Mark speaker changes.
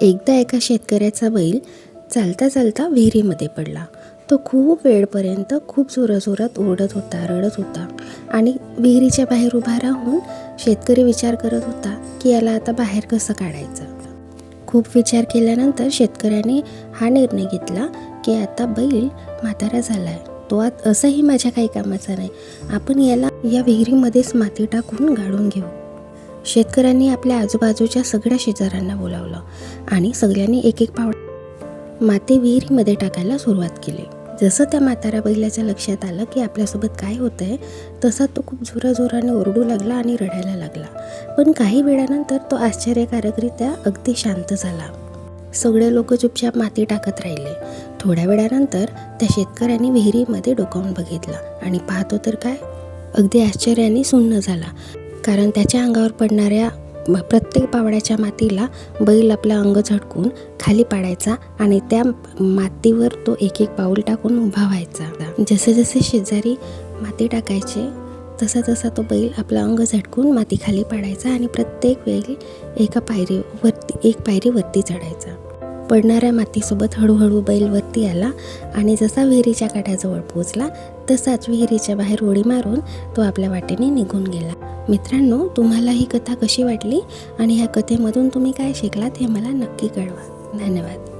Speaker 1: एकदा एका शेतकऱ्याचा बैल चालता चालता विहिरीमध्ये पडला. तो खूप वेळपर्यंत खूप जोराजोरात ओरडत होता रडत होता आणि विहिरीच्या बाहेर उभा राहून शेतकरी विचार करत होता की याला आता बाहेर कसं काढायचं? खूप विचार केल्यानंतर शेतकऱ्याने हा निर्णय घेतला की आता बैल म्हातारा झाला आहे तो आत असंही माझ्या काही कामाचा नाही. आपण याला या विहिरीमध्येच माती टाकून गाळून घेऊ. शेतकऱ्यांनी आपल्या आजूबाजूच्या सगळ्या शेजाऱ्यांना बोलावलं आणि सगळ्यांनी एक एक पावड माती विहिरीमध्ये टाकायला सुरुवात केली. जसं त्या म्हातारा बैलाच्या लक्षात आलं की आपल्यासोबत काय होतं आहे तसा तो खूप जोराजोराने ओरडू लागला आणि रडायला लागला. पण काही वेळानंतर तो आश्चर्यकारकरित्या अगदी शांत झाला. सगळे लोक चुपचाप माती टाकत राहिले. थोड्या वेळानंतर त्या शेतकऱ्यांनी विहिरीमध्ये डोकावून बघितलं आणि पाहतो तर काय अगदी आश्चर्याने सुन्न झाला. कारण त्याच्या अंगावर पडणाऱ्या प्रत्येक पावड्याच्या मातीला बैल आपलं अंग झटकून खाली पाडायचा आणि त्या मातीवर तो एक एक पाऊल टाकून उभा व्हायचा. जसे जसे शेजारी माती टाकायचे तसा तसा तो बैल आपलं अंग झटकून माती खाली पाडायचा आणि प्रत्येक वेळी एका पायरी वरती एक पायरी वरती चढायचा. पडणाऱ्या मातीसोबत हळूहळू बैल वरती आला आणि जसा विहिरीच्या काठाजवळ पोचला तसाच विहिरीच्या बाहेर उडी मारून तो आपल्या वाटेने निघून गेला. मित्रांनो तुम्हाला ही कथा कशी वाटली आणि ह्या कथेमधून तुम्ही काय शिकलात हे मला नक्की कळवा. धन्यवाद.